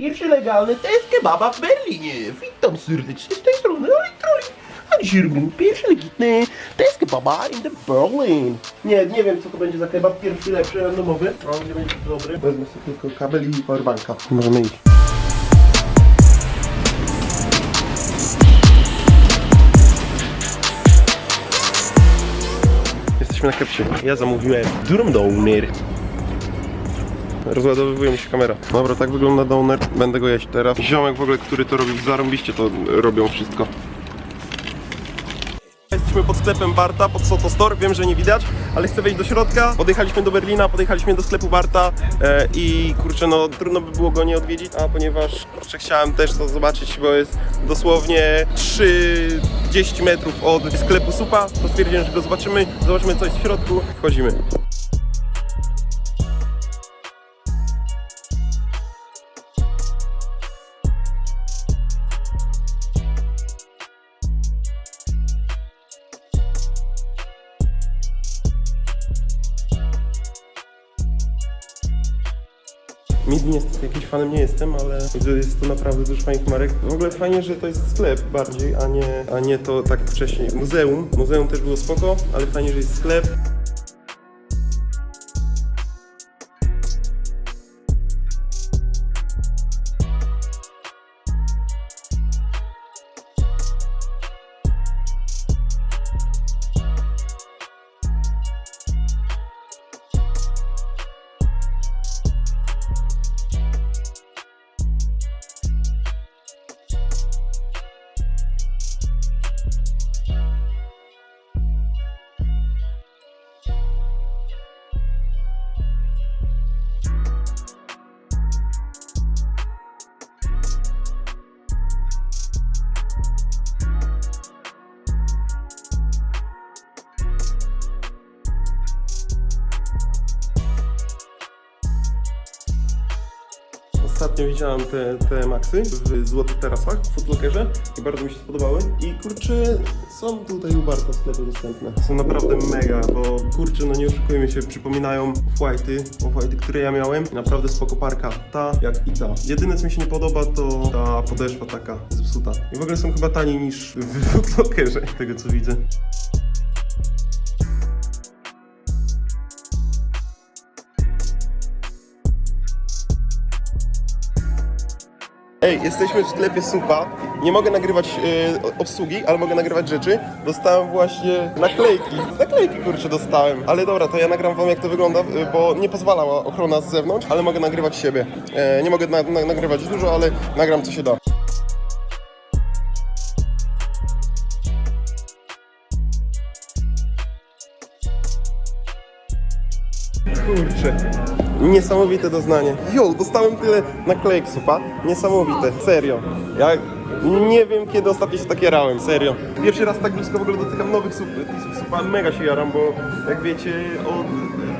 Pierwszy legalny test kebaba w Berlinie. Witam serdecznie z tej strony Elektronik. A dzisiaj robimy pierwszy legitny test kebaba in the Berlin. Nie, nie wiem co to będzie za kebab. Pierwszy lepszy, randomowy. O, nie będzie to dobry. Wezmę sobie tylko kabel i powerbanka. Możemy iść. Jesteśmy na kepcie. Ja zamówiłem Durmdowner. Rozładowuje mi się kamera. Dobra, tak wygląda doner. Będę go jeść teraz. Ziomek w ogóle, który to robił, zarąbiście to robią wszystko. Jesteśmy pod sklepem Barta, pod Soto Store. Wiem, że nie widać, ale chcę wejść do środka. Podjechaliśmy do Berlina, podjechaliśmy do sklepu Barta e, i kurczę, no trudno by było go nie odwiedzić, a ponieważ kurczę, chciałem też to zobaczyć, bo jest dosłownie 30 metrów od sklepu Supa, to stwierdziłem, że go zobaczymy. Zobaczymy, co jest w środku. Wchodzimy. Midin jest jakiś fanem nie jestem, ale jest to naprawdę dużo fajnych marek. W ogóle fajnie, że to jest sklep bardziej, a nie, a nie to tak jak wcześniej. Muzeum. Muzeum też było spoko, ale fajnie, że jest sklep. Ostatnio widziałem te, te maksy w złotych tarasach w Footlockerze i bardzo mi się spodobały. I kurczę, są tutaj u Barta w sklepie dostępne. Są naprawdę mega, bo kurczę, no nie oszukujmy się, przypominają White'y, White'y, które ja miałem. Naprawdę spoko parka, ta jak i ta. Jedyne co mi się nie podoba to ta podeszwa taka zepsuta. I w ogóle są chyba taniej niż w Footlockerze, tego co widzę. Ej, jesteśmy w sklepie Supa. Nie mogę nagrywać e, obsługi, ale mogę nagrywać rzeczy. Dostałem właśnie naklejki. Naklejki kurczę dostałem. Ale dobra, to ja nagram wam jak to wygląda, e, bo nie pozwalała ochrona z zewnątrz, ale mogę nagrywać siebie. E, nie mogę na, na, nagrywać dużo, ale nagram co się da. Kurczę. Niesamowite doznanie. Jo, dostałem tyle naklejek supa. Niesamowite, serio. Ja nie wiem kiedy ostatnio się tak jarałem, serio. Pierwszy raz tak blisko w ogóle dotykam nowych sup, tisów supa. Mega się jaram, bo jak wiecie, od,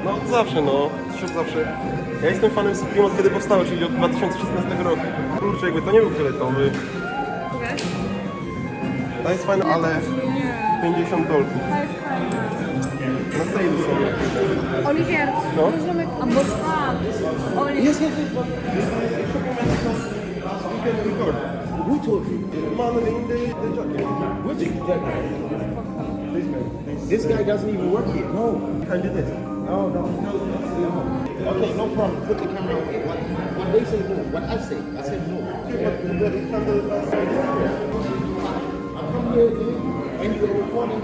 no od zawsze, no, od zawsze. Ja jestem fanem Supreme od kiedy powstało, czyli od 2016 roku. Kurczę, jakby to nie był fioletowy. To jest fajne, ale 50 dolków. Na sale są. Oliwier, No. możemy... Yes, yes, yes. Who told you? Man in the, the jacket. Which jacket? This guy. This guy doesn't even work here. No. You can do this. No, no, no. Okay, no problem. Put the camera away. What, what they say no. What I say. I said no. Okay, but, but he can do it. I come here and you're recording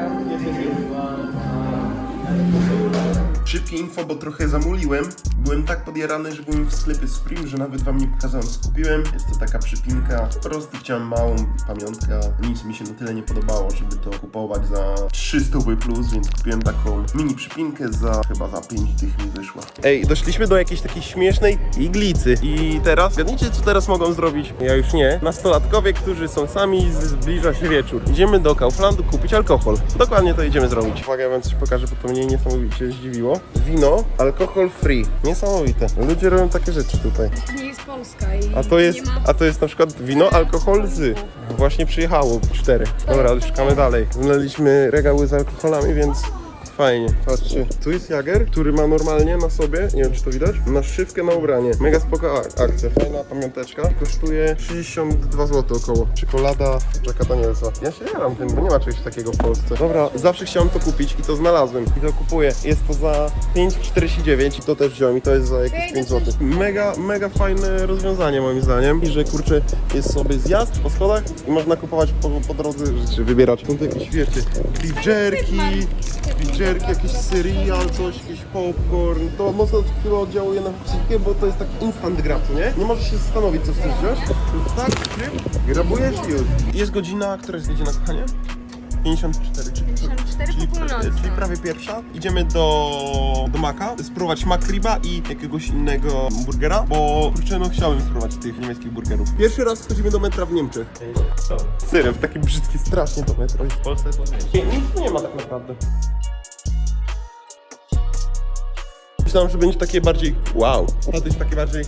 Yes, yes, yes. One, two, three. Szybkie info, bo trochę zamuliłem. Byłem tak podjarany, że byłem w sklepie Supreme, że nawet wam nie pokazałem, co kupiłem. Jest to taka przypinka. Po prostu chciałem małą pamiątkę. Nic mi się na tyle nie podobało, żeby to kupować za 300 plus, więc kupiłem taką mini przypinkę za chyba za 5 tych mi wyszła. Ej, doszliśmy do jakiejś takiej śmiesznej iglicy. I teraz, wiecie co teraz mogą zrobić? Ja już nie. Nastolatkowie, którzy są sami, zbliża się wieczór. Idziemy do Kauflandu kupić alkohol. Dokładnie to idziemy zrobić. Uwaga, ja wam coś pokażę, bo to mnie niesamowicie zdziwiło. Wino, alkohol free. Niesamowite. Ludzie robią takie rzeczy tutaj. Nie jest Polska i A to jest, nie ma... a to jest na przykład wino, alkohol z. Właśnie przyjechało cztery. Dobra, szukamy dalej. Znaleźliśmy regały z alkoholami, więc Fajnie, patrzcie. Tu jest Jager, który ma normalnie na sobie, nie wiem czy to widać, naszywkę na ubranie. Mega spoko ak- akcja, fajna pamiąteczka. Kosztuje 62 zł około. Czekolada Jacka Danielsa. Ja się jaram tym, bo nie ma czegoś takiego w Polsce. Dobra, zawsze chciałem to kupić i to znalazłem. I to kupuję. Jest to za 5,49 i to też wziąłem i to jest za jakieś 5 zł. Mega, mega fajne rozwiązanie moim zdaniem. I że kurczę, jest sobie zjazd po schodach i można kupować po, po drodze rzeczy, wybierać. Są tu jakieś, wiecie, pizzerki, pizzerki, jakiś cereal, coś, jakiś popcorn. To mocno chyba oddziałuje na psychikę, bo to jest taki instant grab, co nie? Nie możesz się zastanowić, co chcesz wziąć. Tak, ty, grabujesz i już. Jest godzina, która jest godzina, kochanie? 54, czyli, 54 czyli, po północy. czyli prawie pierwsza. Idziemy do, do Maka, spróbować McRiba i jakiegoś innego burgera, bo kurczę, no chciałem spróbować tych niemieckich burgerów. Pierwszy raz wchodzimy do metra w Niemczech. Serio, w takie brzydkie strasznie to metro. W Polsce jest ładniejsze. Nie, nic nie ma tak naprawdę. Myślałem, że będzie takie bardziej wow, a to jest takie bardziej...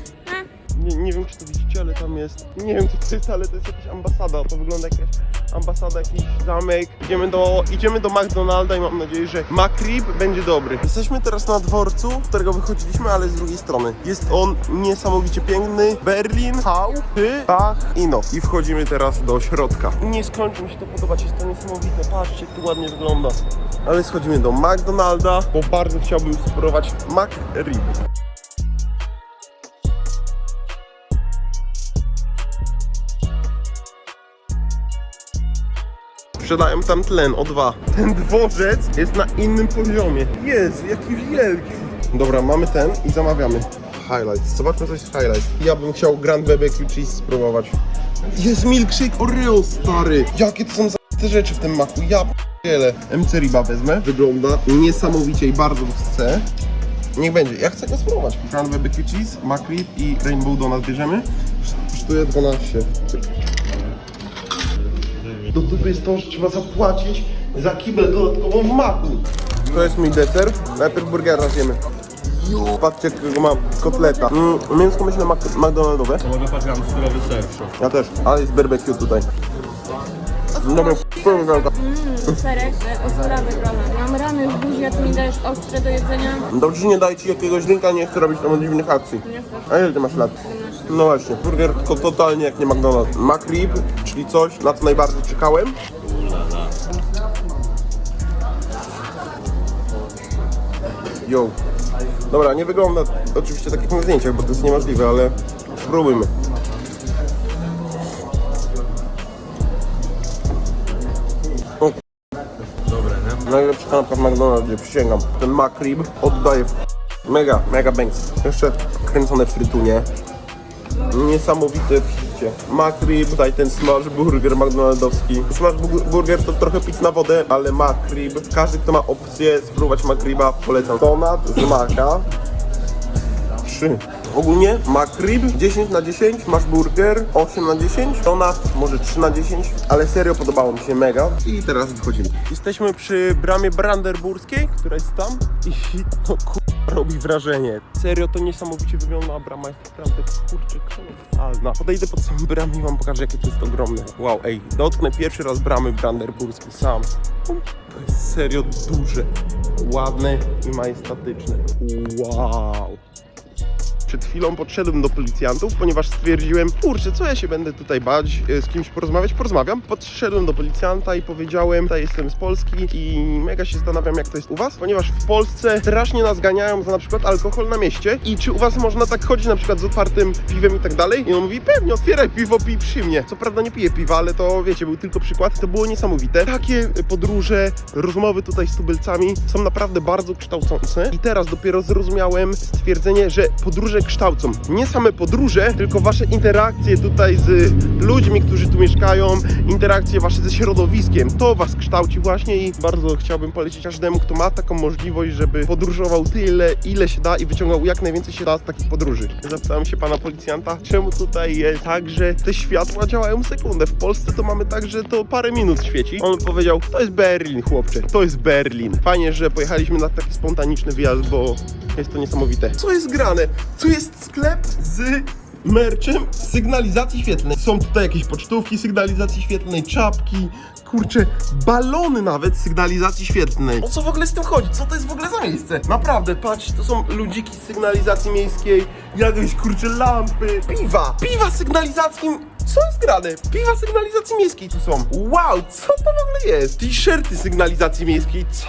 Nie, nie wiem, czy to widzicie, ale tam jest... Nie wiem, co to jest, ale to jest jakaś ambasada. To wygląda jak jakaś ambasada, jakiś zamek. Idziemy do, idziemy do McDonalda i mam nadzieję, że McRib będzie dobry. Jesteśmy teraz na dworcu, z którego wychodziliśmy, ale z drugiej strony. Jest on niesamowicie piękny. Berlin, Hau, Bach, Ino. I wchodzimy teraz do środka. Nie skończy mi się to podobać, jest to niesamowite. Patrzcie, jak to ładnie wygląda. Ale schodzimy do McDonalda, bo bardzo chciałbym spróbować McRib. Sprzedają tam tlen o dwa. Ten dworzec jest na innym poziomie. Jezu, jaki wielki. Dobra, mamy ten i zamawiamy. Highlights. Zobaczmy coś z highlights. Ja bym chciał Grand BBQ Cheese spróbować. Jest milkshake Oreo, stary. Jakie to są za te rzeczy w tym maku. Ja p***dzielę. MC Riba wezmę. Wygląda niesamowicie i bardzo chcę. Niech będzie. Ja chcę go spróbować. Grand BBQ Cheese, McRib i Rainbow Donut bierzemy. Kosztuje 12. Do dupy jest to, że trzeba zapłacić za kibel dodatkowo w maku. To jest mój deser. Najpierw burgera zjemy. Jo, patrzcie jakiego mam kotleta. Mm, mięsko myślę mak- McDonaldowe. To mogę patrz, mam surowy ser. Ja też, ale jest barbecue tutaj. Dobra, burgerka. Mmm, serek, e, ostrowy trochę. Mam rany w buzi, a ty mi dajesz ostre do jedzenia. Dobrze, że nie daje ci jakiegoś drinka, nie chcę robić tam dziwnych akcji. A ile ty masz lat? No właśnie, burger to totalnie jak nie McDonald's. McRib, czyli coś, na co najbardziej czekałem. Yo. Dobra, nie wygląda oczywiście tak jak na zdjęciach, bo to jest niemożliwe, ale spróbujmy. Najlepsza kanapka w McDonaldzie, przysięgam. Ten McRib oddaje. Mega, mega banks. Jeszcze kręcone w frytunie. Niesamowite picie. McRib, tutaj ten smash burger McDonaldowski. Smash bu- burger to trochę pić na wodę, ale McRib. Każdy, kto ma opcję spróbować McRiba, polecam. Donat z maka. 3. Ogólnie McRib 10 na 10, masz burger 8 na 10, donat może 3 na 10, ale serio podobało mi się mega. I teraz wychodzimy. Jesteśmy przy bramie brandenburskiej, która jest tam i to kurwa robi wrażenie. Serio to niesamowicie wygląda, brama jest naprawdę kurczę kolosalna. Podejdę pod samą bramę i wam pokażę jakie to jest ogromne. Wow, ej, dotknę pierwszy raz bramy brandenburskiej sam. To jest serio duże, ładne i majestatyczne. Wow. Przed chwilą podszedłem do policjantów, ponieważ stwierdziłem, kurczę, co ja się będę tutaj bać, e, z kimś porozmawiać, porozmawiam. Podszedłem do policjanta i powiedziałem, tutaj jestem z Polski i mega się zastanawiam, jak to jest u was, ponieważ w Polsce strasznie nas ganiają za na przykład alkohol na mieście i czy u was można tak chodzić na przykład z otwartym piwem i tak dalej? I on mówi, pewnie, otwieraj piwo, pij przy mnie. Co prawda nie piję piwa, ale to wiecie, był tylko przykład, to było niesamowite. Takie podróże, rozmowy tutaj z tubylcami są naprawdę bardzo kształcące i teraz dopiero zrozumiałem stwierdzenie, że podróże kształcą. Nie same podróże, tylko wasze interakcje tutaj z ludźmi, którzy tu mieszkają, interakcje wasze ze środowiskiem. To was kształci właśnie i bardzo chciałbym polecić każdemu, kto ma taką możliwość, żeby podróżował tyle, ile się da i wyciągał jak najwięcej się da z takich podróży. Zapytałem się pana policjanta, czemu tutaj jest tak, że te światła działają sekundę. W Polsce to mamy tak, że to parę minut świeci. On powiedział, to jest Berlin, chłopcze, to jest Berlin. Fajnie, że pojechaliśmy na taki spontaniczny wyjazd, bo jest to niesamowite. Co jest grane? Tu jest sklep z merchem sygnalizacji świetlnej. Są tutaj jakieś pocztówki sygnalizacji świetlnej, czapki, kurczę, balony nawet sygnalizacji świetlnej. O co w ogóle z tym chodzi? Co to jest w ogóle za miejsce? Naprawdę, patrz, to są ludziki sygnalizacji miejskiej, jakieś kurczę lampy, piwa, piwa sygnalizacji... Co jest grane? Piwa sygnalizacji miejskiej tu są. Wow, co to w ogóle jest? T-shirty sygnalizacji miejskiej, co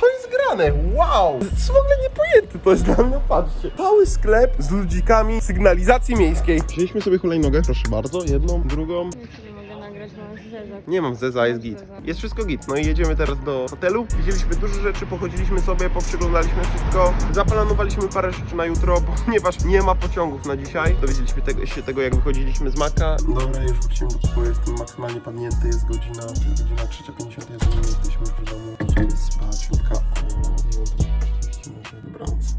Wow! To jest w ogóle niepojęte to jest dla mnie, patrzcie. Cały sklep z ludzikami sygnalizacji miejskiej. Wzięliśmy sobie hulajnogę, proszę bardzo, jedną, drugą. Nie nagrać, mam zezak. Nie mam zeza, jest git. Jest wszystko git. No i jedziemy teraz do hotelu. Widzieliśmy dużo rzeczy, pochodziliśmy sobie, poprzyglądaliśmy wszystko. Zaplanowaliśmy parę rzeczy na jutro, ponieważ nie ma pociągów na dzisiaj. Dowiedzieliśmy tego, się tego, jak wychodziliśmy z Maka. Dobra, już wrócimy do pokoju, jestem maksymalnie padnięty, jest godzina, godzina 3.51, jesteśmy już w domu. Idziemy spać, jutka o 9.30 może dobranoc.